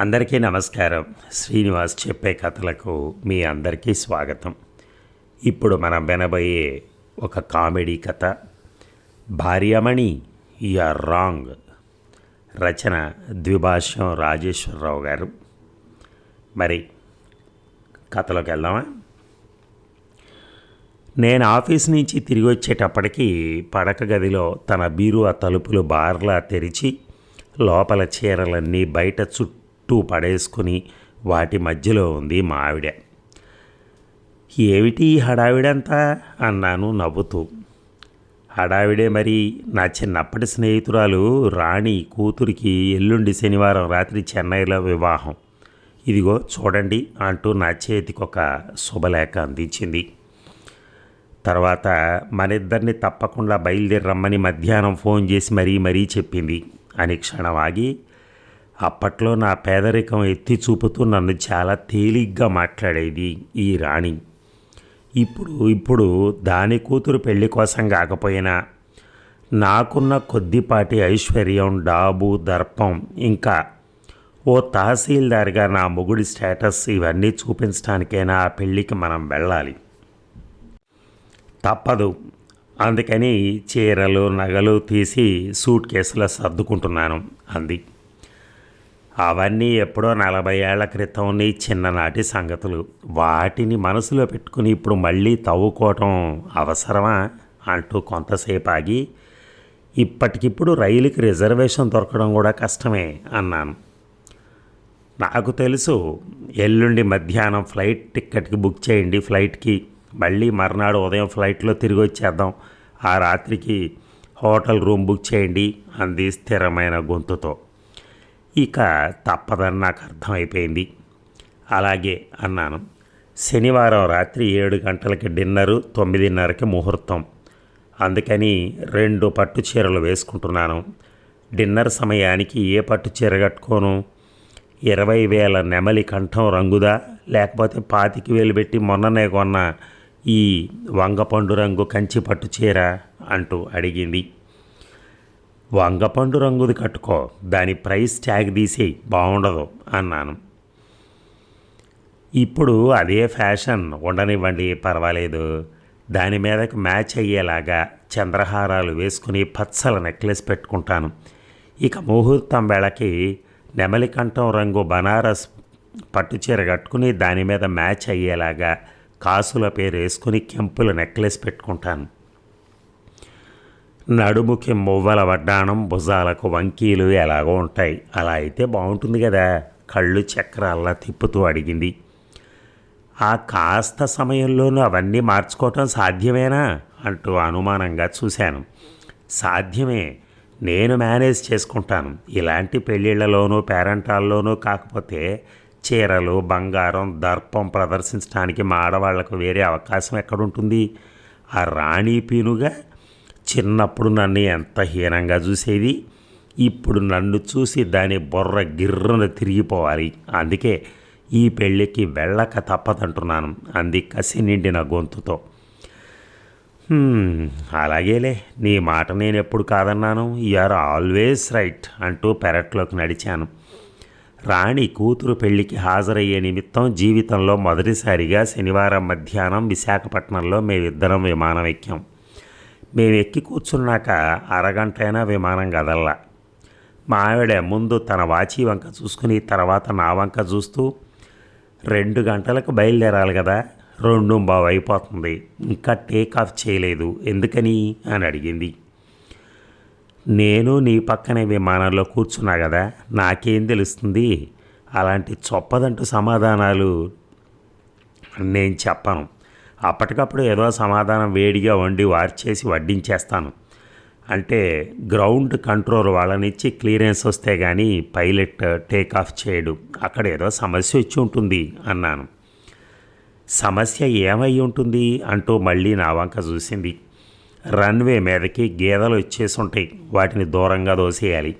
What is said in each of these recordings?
అందరికీ నమస్కారం. శ్రీనివాస్ చెప్పే కథలకు మీ అందరికీ స్వాగతం. ఇప్పుడు మనం వినబోయే ఒక కామెడీ కథ. భార్యమణి ఆర్ రాంగ్. రచన ద్విభాష్యం రాజేశ్వరరావు గారు. మరి కథలోకి వెళ్దామా? నేను ఆఫీస్ నుంచి తిరిగి వచ్చేటప్పటికి పడక గదిలో తన బీరువా తలుపులు బార్లా తెరిచి లోపల చీరలన్నీ బయట చుట్టూ పడేసుకుని వాటి మధ్యలో ఉంది మా ఆవిడ. ఏమిటి హడావిడంతా? అన్నాను నవ్వుతూ. హడావిడే మరి నా చిన్నప్పటి స్నేహితురాలు రాణి కూతురికి ఎల్లుండి శనివారం రాత్రి చెన్నైలో వివాహం. ఇదిగో చూడండి అంటూ నా చేతికి ఒక శుభలేఖ అందించింది. తర్వాత మనిద్దరిని తప్పకుండా బయలుదేరి రమ్మని మధ్యాహ్నం ఫోన్ చేసి మరీ మరీ చెప్పింది. అని క్షణం ఆగి అప్పట్లో నా పేదరికం ఎత్తి చూపుతూ నన్ను చాలా తేలిగ్గా మాట్లాడేది ఈ రాణి. ఇప్పుడు ఇప్పుడు దాని కూతురు పెళ్ళి కోసం కాకపోయినా నాకున్న కొద్దిపాటి ఐశ్వర్యం డాబు దర్పం ఇంకా ఓ తహసీల్దార్గా నా మొగుడి స్టేటస్ ఇవన్నీ చూపించడానికైనా ఆ పెళ్ళికి మనం వెళ్ళాలి. తప్పదు. అందుకని చీరలు నగలు తీసి సూట్ కేసులో సర్దుకుంటున్నాను అంది. అవన్నీ ఎప్పుడో నలభై ఏళ్ళ క్రితం నీ చిన్ననాటి సంగతులు. వాటిని మనసులో పెట్టుకుని ఇప్పుడు మళ్ళీ తవ్వుకోవటం అవసరమా? అంటూ కొంతసేపు ఆగి ఇప్పటికిప్పుడు రైలుకి రిజర్వేషన్ దొరకడం కూడా కష్టమే అన్నాను. నాకు తెలుసు ఎల్లుండి మధ్యాహ్నం ఫ్లైట్ టిక్కెట్కి బుక్ చేయండి ఫ్లైట్కి. మళ్ళీ మర్నాడు ఉదయం ఫ్లైట్లో తిరిగి వచ్చేద్దాం. ఆ రాత్రికి హోటల్ రూమ్ బుక్ చేయండి అంది స్థిరమైన గొంతుతో. ఇక తప్పదని నాకు అర్థమైపోయింది. అలాగే అన్నాను శనివారం రాత్రి ఏడు గంటలకి డిన్నరు తొమ్మిదిన్నరకి ముహూర్తం. అందుకని రెండు పట్టు చీరలు వేసుకుంటున్నాను. డిన్నర్ సమయానికి ఏ పట్టు చీర కట్టుకోను? ఇరవై వేల నెమలి కంఠం రంగుదా? లేకపోతే పాతికి వేలు పెట్టి మొన్ననే కొన్న ఈ వంగపండు రంగు కంచి పట్టు చీర? అంటూ అడిగింది. వంగపండు రంగుది కట్టుకో. దాని ప్రైస్ ట్యాగ్ తీసి బాగుండదు అన్నాను. ఇప్పుడు అదే ఫ్యాషన్. ఉండనివ్వండి పర్వాలేదు. దాని మీదకి మ్యాచ్ అయ్యేలాగా చంద్రహారాలు వేసుకుని పచ్చల నెక్లెస్ పెట్టుకుంటాను. ఇక ముహూర్తం వేళకి నెమలికంఠం రంగు బనారస్ పట్టుచీర కట్టుకుని దాని మీద మ్యాచ్ అయ్యేలాగా కాసుల పేరు వేసుకుని కెంపుల నెక్లెస్ పెట్టుకుంటాను. నడుముకి మువ్వల వడ్డాణం భుజాలకు వంకీలు ఎలాగో ఉంటాయి. అలా అయితే బాగుంటుంది కదా. కళ్ళు చక్రాల్లా తిప్పుతూ అడిగింది. ఆ కాస్త సమయంలోనూ అవన్నీ మార్చుకోవటం సాధ్యమేనా? అంటూ అనుమానంగా చూశాను. సాధ్యమే. నేను మేనేజ్ చేసుకుంటాను. ఇలాంటి పెళ్ళిళ్ళలోనూ పేరెంటాల్లోనూ కాకపోతే చీరలు బంగారం దర్పం ప్రదర్శించడానికి మా ఆడవాళ్ళకు వేరే అవకాశం ఎక్కడుంటుంది? ఆ రాణి పీనుగా చిన్నప్పుడు నన్ను ఎంత హీనంగా చూసేది? ఇప్పుడు నన్ను చూసి దాని బొర్ర గిర్రన తిరిగిపోవాలి. అందుకే ఈ పెళ్ళికి వెళ్ళక తప్పదంటున్నాను. అంది కసి నిండిన గొంతుతో. అలాగేలే. నీ మాట నేను ఎప్పుడు కాదన్నాను? ఆర్ ఆల్వేస్ రైట్ అంటూ పెరట్లోకి నడిచాను. రాణి కూతురు పెళ్ళికి హాజరయ్యే నిమిత్తం జీవితంలో మొదటిసారిగా శనివారం మధ్యాహ్నం విశాఖపట్నంలో మేమిద్దరం విమానం ఎక్కాం. మేము ఎక్కి కూర్చున్నాక అరగంటైనా విమానం కదల్లా. మా ఆవిడ ముందు తన వాచి వంక చూసుకుని తర్వాత నా వంక చూస్తూ రెండు గంటలకు బయలుదేరాలి కదా రెండు బావు అయిపోతుంది. ఇంకా టేక్ ఆఫ్ చేయలేదు. ఎందుకని? అని అడిగింది. నేను నీ పక్కనే విమానంలో కూర్చున్నా కదా నాకేం తెలుస్తుంది? అలాంటి చొప్పదంటూ సమాధానాలు నేను చెప్పను. అప్పటికప్పుడు ఏదో సమాధానం వేడిగా వండి వార్చేసి వడ్డించేస్తాను. అంటే గ్రౌండ్ కంట్రోల్ వాళ్ళనిచ్చి క్లియరెన్స్ వస్తే కానీ పైలట్ టేక్ ఆఫ్ చేయడు. అక్కడ ఏదో సమస్య వచ్చి ఉంటుంది అన్నాను. సమస్య ఏమై ఉంటుంది అంటూ మళ్ళీ నా వంక చూసింది. రన్వే మీదకి గేదెలు వచ్చేసి ఉంటాయి వాటిని దూరంగా దోసేయాలి.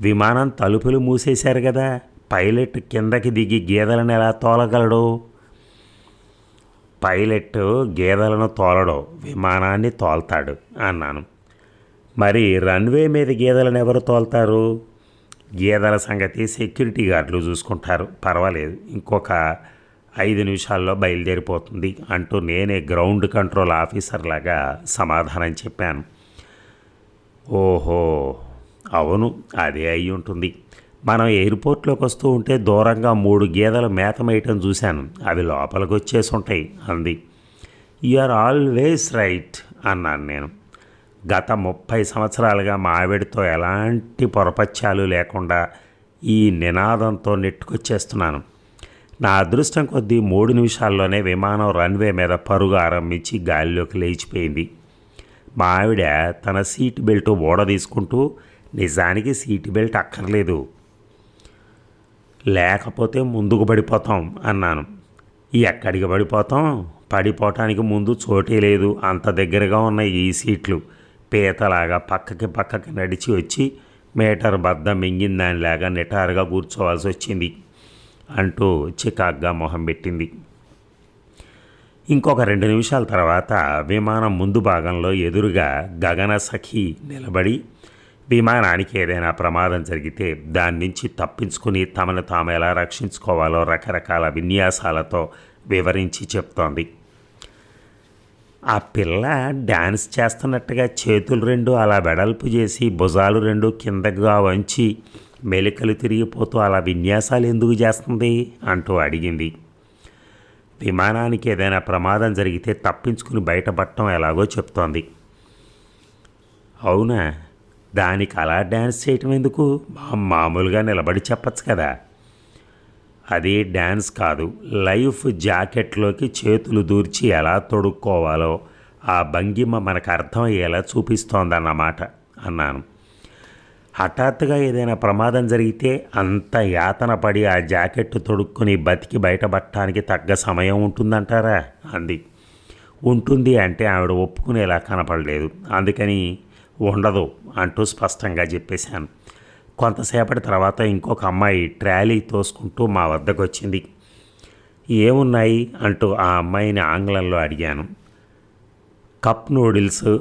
విమానం తలుపులు మూసేశారు కదా. పైలట్ కిందకి దిగి గేదెలను ఎలా తోలగలడు? పైలట్ గేదెలను తోలడం విమానాన్ని తోల్తాడు అన్నాను. మరి రన్వే మీద గేదెలను ఎవరు తోల్తారు? గేదెల సంగతి సెక్యూరిటీ గార్డులు చూసుకుంటారు. పర్వాలేదు. ఇంకొక ఐదు నిమిషాల్లో బయలుదేరిపోతుంది అంటూ నేనే గ్రౌండ్ కంట్రోల్ ఆఫీసర్ లాగా సమాధానం చెప్పాను. ఓహో అవును అదే అయి ఉంటుంది మనం ఎయిర్పోర్ట్లోకి వస్తూ ఉంటే దూరంగా మూడు గేదెలు మేతమేయటం చూశాను. అవి లోపలికి వచ్చేసి ఉంటాయి అంది. యు ఆర్ ఆల్వేస్ రైట్ అన్నాను నేను. గత ముప్పై సంవత్సరాలుగా మా ఆవిడతో ఎలాంటి పొరపత్యాలు లేకుండా ఈ నినాదంతో నెట్టుకొచ్చేస్తున్నాను. నా అదృష్టం కొద్దీ మూడు నిమిషాల్లోనే విమానం రన్వే మీద పరుగు ఆరంభించి గాలిలోకి లేచిపోయింది. మా ఆవిడ తన సీట్ బెల్ట్ ఓడ తీసుకుంటూ నిజానికి సీట్ బెల్ట్ అక్కర్లేదు. లేకపోతే ముందుకు పడిపోతాం అన్నాను. ఎక్కడికి పడిపోతాం? పడిపోవటానికి ముందు చోటే లేదు. అంత దగ్గరగా ఉన్నాయి ఈ సీట్లు. పీతలాగా పక్కకి పక్కకి నడిచి వచ్చి మీటర్ బద్ద మింగిన దానిలాగా నిటారుగా కూర్చోవాల్సి వచ్చింది అంటూ చికాగ్గా మొహం పెట్టింది. ఇంకొక రెండు నిమిషాల తర్వాత విమానం ముందు భాగంలో ఎదురుగా గగన సఖి నిలబడి విమానానికి ఏదైనా ప్రమాదం జరిగితే దాని నుంచి తప్పించుకుని తమను తాము ఎలా రక్షించుకోవాలో రకరకాల విన్యాసాలతో వివరించి చెప్తోంది. ఆ పిల్ల డ్యాన్స్ చేస్తున్నట్టుగా చేతులు రెండు అలా వెడల్పు చేసి భుజాలు రెండు కిందగా వంచి మెలికలు తిరిగిపోతూ అలా విన్యాసాలు ఎందుకు చేస్తుంది అంటూ అడిగింది. విమానానికి ఏదైనా ప్రమాదం జరిగితే తప్పించుకుని బయటపడటం ఎలాగో చెప్తోంది. అవునా? దానికి అలా డ్యాన్స్ చేయటం ఎందుకు? మా- మామూలుగా నిలబడి చెప్పచ్చు కదా. అది డ్యాన్స్ కాదు. లైఫ్ జాకెట్లోకి చేతులు దూర్చి ఎలా తొడుక్కోవాలో ఆ భంగిమ మనకు అర్థమయ్యేలా చూపిస్తోందన్నమాట అన్నాను. హఠాత్తుగా ఏదైనా ప్రమాదం జరిగితే అంత యాతన పడి ఆ జాకెట్ తొడుక్కుని బతికి బయటపడటానికి తగ్గ సమయం ఉంటుందంటారా? అంది. ఉంటుంది అంటే ఆవిడ ఒప్పుకునేలా కనపడలేదు. అందుకని ఉండదు అంటూ స్పష్టంగా చెప్పేశాను. కొంతసేపటి తర్వాత ఇంకొక అమ్మాయి ట్రాలీ తోసుకుంటూ మా వద్దకు వచ్చింది ఏమున్నాయి? అంటూ ఆ అమ్మాయిని ఆంగ్లంలో అడిగాను. Cup noodles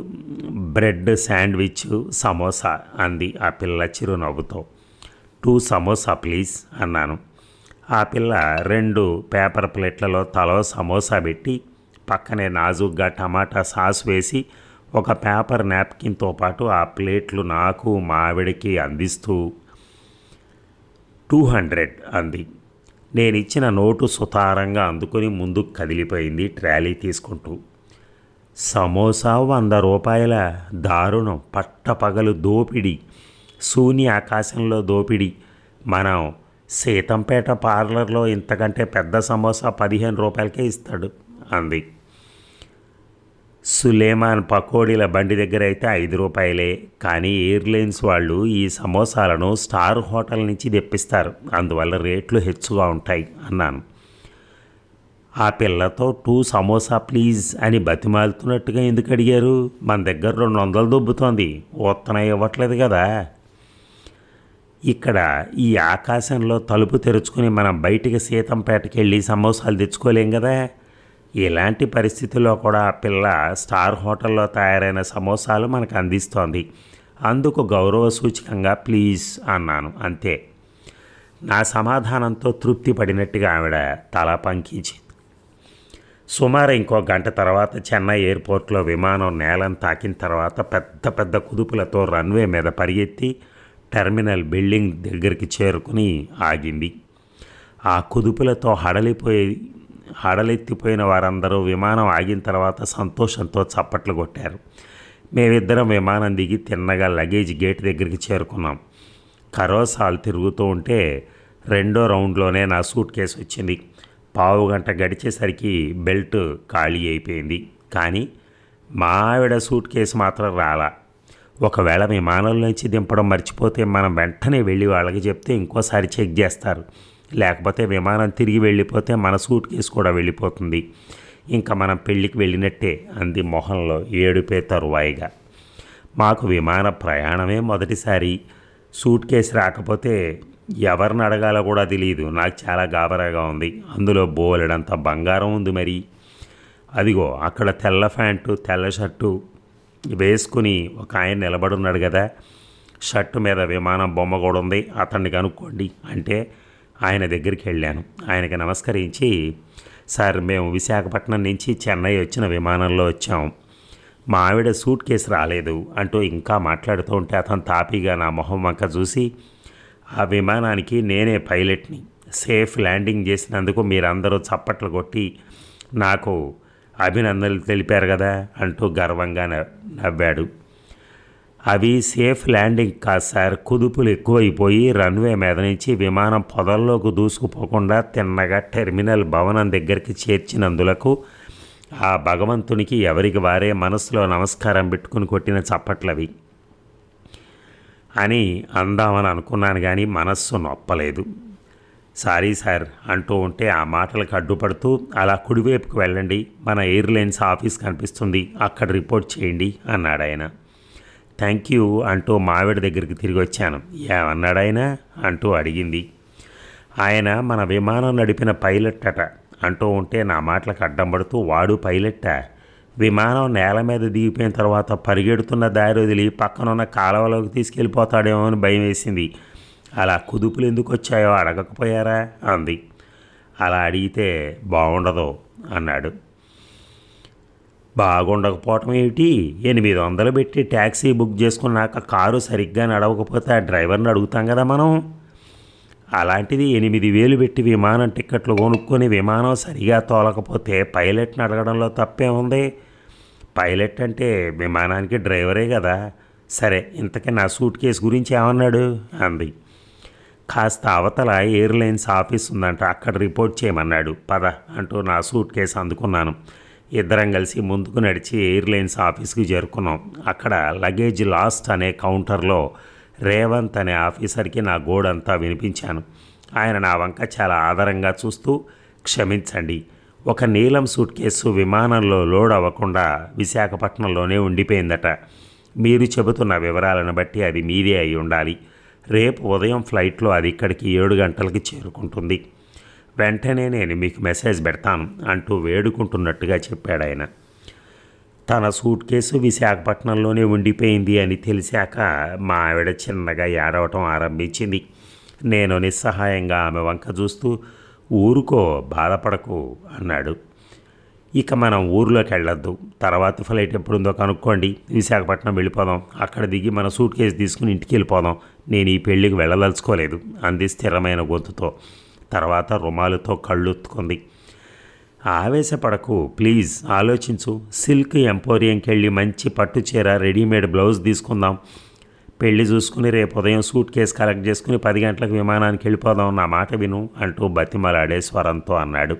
bread sandwich samosa అంది ఆ పిల్ల చిరునవ్వుతో. టూ సమోసా ప్లీజ్ అన్నాను. ఆ పిల్ల రెండు పేపర్ ప్లేట్లలో తలో సమోసా పెట్టి పక్కనే నాజుగ్గా టమాటా సాస్ వేసి ఒక పేపర్ నాప్కిన్తో పాటు ఆ ప్లేట్లు నాకు మావిడికి అందిస్తూ టూ హండ్రెడ్ అంది. నేను ఇచ్చిన నోటు సుతారంగా అందుకొని ముందుకు కదిలిపోయింది ట్రాలీ తీసుకుంటూ. సమోసా వంద రూపాయల దారుణం పట్టపగలు దోపిడి శూన్య ఆకాశంలో దోపిడి. మనం సీతంపేట పార్లర్లో ఇంతకంటే పెద్ద సమోసా పదిహేను రూపాయలకే ఇస్తాడు అంది. సులేమాన్ పకోడీల బండి దగ్గర అయితే ఐదు రూపాయలే కానీ ఎయిర్లైన్స్ వాళ్ళు ఈ సమోసాలను స్టార్ హోటల్ నుంచి తెప్పిస్తారు. అందువల్ల రేట్లు హెచ్చుగా ఉంటాయి అన్నాను. ఆ పిల్లతో టూ సమోసా ప్లీజ్ అని బతిమాలుతున్నట్టుగా ఎందుకు అడిగారు? మన దగ్గర రెండు వందలు దొబ్బుతోంది ఉత్తన ఇవ్వట్లేదు కదా. ఇక్కడ ఈ ఆకాశంలో తలుపు తెరుచుకుని మనం బయటికి సీతంపేటకి వెళ్ళి సమోసాలు తెచ్చుకోలేం కదా? ఇలాంటి పరిస్థితుల్లో కూడా ఆ పిల్ల స్టార్ హోటల్లో తయారైన సమోసాలు మనకు అందిస్తోంది. అందుకు గౌరవ సూచకంగా ప్లీజ్ అన్నాను. అంతే. నా సమాధానంతో తృప్తి పడినట్టుగా ఆవిడ తల పంకించింది. సుమారు ఇంకో గంట తర్వాత చెన్నై ఎయిర్పోర్ట్లో విమానం నేలను తాకిన తర్వాత పెద్ద పెద్ద కుదుపులతో రన్వే మీద పరిగెత్తి టెర్మినల్ బిల్డింగ్ దగ్గరికి చేరుకుని ఆగింది. ఆ కుదుపులతో హడలిపోయి హడలెత్తిపోయిన వారందరూ విమానం ఆగిన తర్వాత సంతోషంతో చప్పట్లు కొట్టారు. మేమిద్దరం విమానం దిగి తిన్నగా లగేజ్ గేట్ దగ్గరికి చేరుకున్నాం. కరోసాలు తిరుగుతూ ఉంటే రెండో రౌండ్లోనే నా సూట్ కేసు వచ్చింది. పావు గంట గడిచేసరికి బెల్ట్ ఖాళీ అయిపోయింది. కానీ మా ఆవిడ సూట్ కేసు మాత్రం రాలా. ఒకవేళ విమానంలోంచి దింపడం మర్చిపోతే మనం వెంటనే వెళ్ళి వాళ్ళకి చెప్తే ఇంకోసారి చెక్ చేస్తారు. లేకపోతే విమానం తిరిగి వెళ్ళిపోతే మన సూట్ కేసు కూడా వెళ్ళిపోతుంది. ఇంకా మనం పెళ్ళికి వెళ్ళినట్టే అంది మొహంలో ఏడుపే తరువాయిగా. మాకు విమాన ప్రయాణమే మొదటిసారి. సూట్ కేసు రాకపోతే ఎవరిని అడగాలో కూడా తెలియదు నాకు చాలా గాబరాగా ఉంది. అందులో బోలెడంత బంగారం ఉంది మరి. అదిగో అక్కడ తెల్ల ప్యాంటు తెల్ల షర్టు వేసుకుని ఒక ఆయన నిలబడున్నాడు కదా. షర్టు మీద విమానం బొమ్మ కూడా ఉంది. అతన్ని కనుక్కోండి అంటే ఆయన దగ్గరికి వెళ్ళాను. ఆయనకి నమస్కరించి సార్ మేము విశాఖపట్నం నుంచి చెన్నై వచ్చిన విమానంలో వచ్చాం. మా ఆవిడ సూట్ కేసు రాలేదు అంటూ ఇంకా మాట్లాడుతూ ఉంటే అతను తాపీగా నా మొహం వంక చూసి ఆ విమానానికి నేనే పైలట్ని. సేఫ్ ల్యాండింగ్ చేసినందుకు మీరందరూ చప్పట్లు కొట్టి నాకు అభినందనలు తెలిపారు కదా అంటూ గర్వంగా నవ్వాడు. అవి సేఫ్ ల్యాండింగ్ కాదు సార్. కుదుపులు ఎక్కువైపోయి రన్వే మీద నుంచి విమానం పొదల్లోకి దూసుకుపోకుండా తిన్నగా టెర్మినల్ భవనం దగ్గరికి చేర్చినందులకు ఆ భగవంతునికి ఎవరికి వారే మనసులో నమస్కారం పెట్టుకుని కొట్టిన చప్పట్లవి అని అందామని అనుకున్నాను కానీ మనస్సు నొప్పలేదు. సారీ సార్ అంటూ ఉంటే ఆ మాటలకు అడ్డుపడుతూ అలా కుడివైపుకు వెళ్ళండి. మన ఎయిర్లైన్స్ ఆఫీస్ కనిపిస్తుంది. అక్కడ రిపోర్ట్ చేయండి అన్నాడు ఆయన థ్యాంక్ యూ అంటూ మావిడ దగ్గరికి తిరిగి వచ్చాను. ఏమన్నాడు అంటూ అడిగింది. ఆయన మన విమానం నడిపిన పైలట్ అట అంటూ ఉంటే నా మాటలకు అడ్డం పడుతూ వాడు పైలట్టా విమానం నేల మీద దిగిపోయిన తర్వాత పరిగెడుతున్న దారి వదిలి పక్కనున్న కాలువలోకి తీసుకెళ్ళిపోతాడేమో అని భయం వేసింది. అలా కుదుపులు ఎందుకు వచ్చాయో అడగకపోయారా? అంది. అలా అడిగితే బాగుండదు అన్నాడు. బాగుండకపోవటం ఏమిటి? ఎనిమిది వందలు పెట్టి ట్యాక్సీ బుక్ చేసుకున్నాక కారు సరిగ్గా నడవకపోతే ఆ డ్రైవర్ని అడుగుతాం కదా మనం. అలాంటిది ఎనిమిది వేలు పెట్టి విమానం టిక్కెట్లు కొనుక్కొని విమానం సరిగా తోలకపోతే పైలట్ని అడగడంలో తప్పే ఉంది? పైలట్ అంటే విమానానికి డ్రైవరే కదా. సరే ఇంతకీ నా సూట్ కేసు గురించి ఏమన్నాడు? అంది. కాస్త అవతల ఎయిర్లైన్స్ ఆఫీస్ ఉందంట అక్కడ రిపోర్ట్ చేయమన్నాడు. పద అంటూ నా సూట్ కేసు అందుకున్నాను. ఇద్దరం కలిసి ముందుకు నడిచి ఎయిర్లైన్స్ ఆఫీస్కి చేరుకున్నాం. అక్కడ లగేజ్ లాస్ట్ అనే కౌంటర్లో రేవంత్ అనే ఆఫీసర్కి నా గోడంతా వినిపించాను. ఆయన నా వంక చాలా ఆదరంగా చూస్తూ క్షమించండి ఒక నీలం సూట్ కేసు విమానంలో లోడ్ అవ్వకుండా విశాఖపట్నంలోనే ఉండిపోయిందట. మీరు చెబుతున్న వివరాలను బట్టి అది మీదే అయి ఉండాలి. రేపు ఉదయం ఫ్లైట్లో అది ఇక్కడికి ఏడు గంటలకి చేరుకుంటుంది. వెంటనే నేను మీకు మెసేజ్ పెడతాను అంటూ వేడుకుంటున్నట్టుగా చెప్పాడు ఆయన. తన సూట్ కేసు విశాఖపట్నంలోనే ఉండిపోయింది అని తెలిసాక మా ఆవిడ చిన్నగా ఏడవటం ఆరంభించింది. నేను నిస్సహాయంగా ఆమె వంక చూస్తూ ఊరుకో బాధపడకు అన్నాడు. ఇక మనం ఊర్లోకి వెళ్ళొద్దు. తర్వాత ఫ్లైట్ ఎప్పుడుందో కనుక్కోండి. విశాఖపట్నం వెళ్ళిపోదాం. అక్కడ దిగి మన సూట్ కేసు తీసుకుని ఇంటికి వెళ్ళిపోదాం. నేను ఈ పెళ్ళికి వెళ్ళదలుచుకోలేదు అంది స్థిరమైన గొంతుతో. తర్వాత రుమాలుతో కళ్ళొత్తుకుంది. ఆవేశపడకు ప్లీజ్ ఆలోచించు. సిల్క్ ఎంపోరియంకి వెళ్ళి మంచి పట్టు చీర రెడీమేడ్ బ్లౌజ్ తీసుకుందాం. పెళ్ళి చూసుకుని రేపు ఉదయం సూట్ కేసు కలెక్ట్ చేసుకుని పది గంటలకు విమానానికి వెళ్ళిపోదాం నా మాట విను అంటూ బతిమలాడే స్వరంతో అన్నాడు.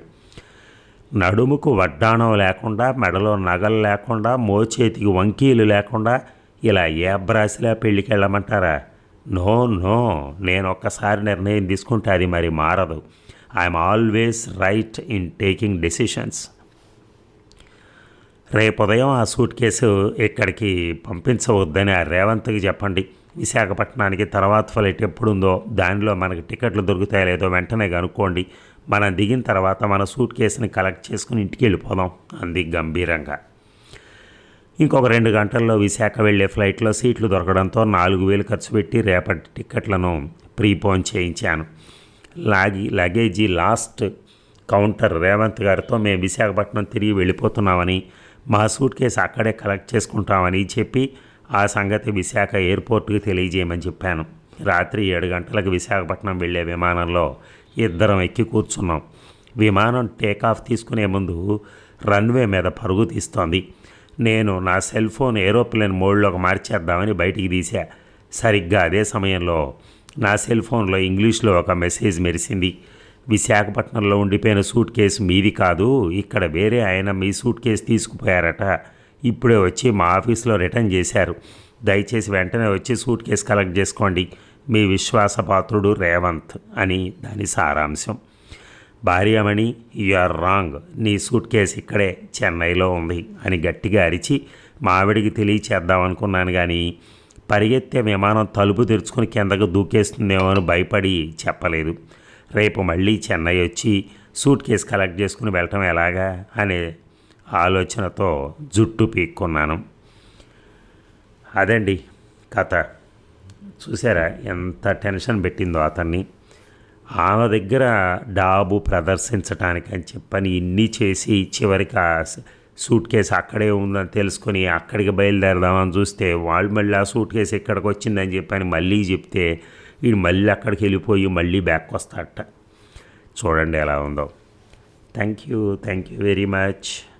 నడుముకు వడ్డాణం లేకుండా మెడలో నగలు లేకుండా మోచేతికి వంకీలు లేకుండా ఇలా ఏ బ్రాసిలా పెళ్ళికి వెళ్ళమంటారా నో నో. నేను ఒక్కసారి నిర్ణయం తీసుకుంటే అది మరి మారదు. I'm always right in taking decisions. రేపు ఉదయం ఆ సూట్ కేసు ఇక్కడికి పంపించవద్దని ఆ రేవంత్కి చెప్పండి. విశాఖపట్నానికి తర్వాత ఫ్లైట్ ఎప్పుడుందో దానిలో మనకి టికెట్లు దొరుకుతాయో లేదో వెంటనే కనుక్కోండి. మనం దిగిన తర్వాత మన సూట్ కేసుని కలెక్ట్ చేసుకుని ఇంటికి వెళ్ళిపోదాం. అంది గంభీరంగా. ఇంకొక రెండు గంటల్లో విశాఖ వెళ్ళే ఫ్లైట్లో సీట్లు దొరకడంతో నాలుగు వేలు ఖర్చు పెట్టి రేపటి టిక్కెట్లను ప్రీపోన్ చేయించాను. లాగి లగేజీ లాస్ట్ కౌంటర్ రేవంత్ గారితో మేము విశాఖపట్నం తిరిగి వెళ్ళిపోతున్నామని మా సూట్ కేసు అక్కడే కలెక్ట్ చేసుకుంటామని చెప్పి ఆ సంగతి విశాఖ ఎయిర్పోర్ట్కి తెలియజేయమని చెప్పాను. రాత్రి ఏడు గంటలకు విశాఖపట్నం వెళ్ళే విమానంలో ఇద్దరం ఎక్కి కూర్చున్నాం. విమానం టేకాఫ్ తీసుకునే ముందు రన్వే మీద పరుగు తీస్తోంది. నేను నా సెల్ ఫోన్ ఏరోప్లేన్ మోడ్లోకి మార్చేద్దామని బయటికి తీశా. సరిగ్గా అదే సమయంలో నా సెల్ ఫోన్లో ఇంగ్లీష్లో ఒక మెసేజ్ మెరిసింది. విశాఖపట్నంలో ఉండిపోయిన సూట్ కేసు మీది కాదు ఇక్కడ వేరే ఆయన మీ సూట్ కేసు తీసుకుపోయారట. ఇప్పుడే వచ్చి మా ఆఫీస్లో రిటర్న్ చేశారు. దయచేసి వెంటనే వచ్చి సూట్ కేసు కలెక్ట్ చేసుకోండి. మీ విశ్వాసపాత్రుడు రేవంత్ అని దాని సారాంశం. భార్యమణి యు ఆర్ రాంగ్ నీ సూట్ కేసు ఇక్కడే చెన్నైలో ఉంది అని గట్టిగా అరిచి మావిడికి తెలియచేద్దామనుకున్నాను తెలియచేద్దాం అనుకున్నాను కానీ పరిగెత్తే విమానం తలుపు తెరుచుకుని కిందకు దూకేస్తుందేమో అని భయపడి చెప్పలేదు. రేపు మళ్ళీ చెన్నై వచ్చి సూట్ కేసు కలెక్ట్ చేసుకుని వెళ్ళటం ఎలాగా? అనే ఆలోచనతో జుట్టు పీక్కున్నాను. అదండి కథ. చూసారా ఎంత టెన్షన్ పెట్టిందో అతన్ని. ఆమె దగ్గర డాబు ప్రదర్శించడానికి అని చెప్పని ఇన్ని చేసి చివరికి ఆ సూట్ కేసు అక్కడే ఉందని తెలుసుకొని అక్కడికి బయలుదేరదామని చూస్తే వాళ్ళు మళ్ళీ ఆ సూట్ కేసు ఇక్కడికి వచ్చిందని చెప్పని మళ్ళీ చెప్తే వీడు మళ్ళీ అక్కడికి వెళ్ళిపోయి మళ్ళీ బ్యాక్ వస్తాడట. చూడండి ఎలా ఉందో. Thank you thank you very much.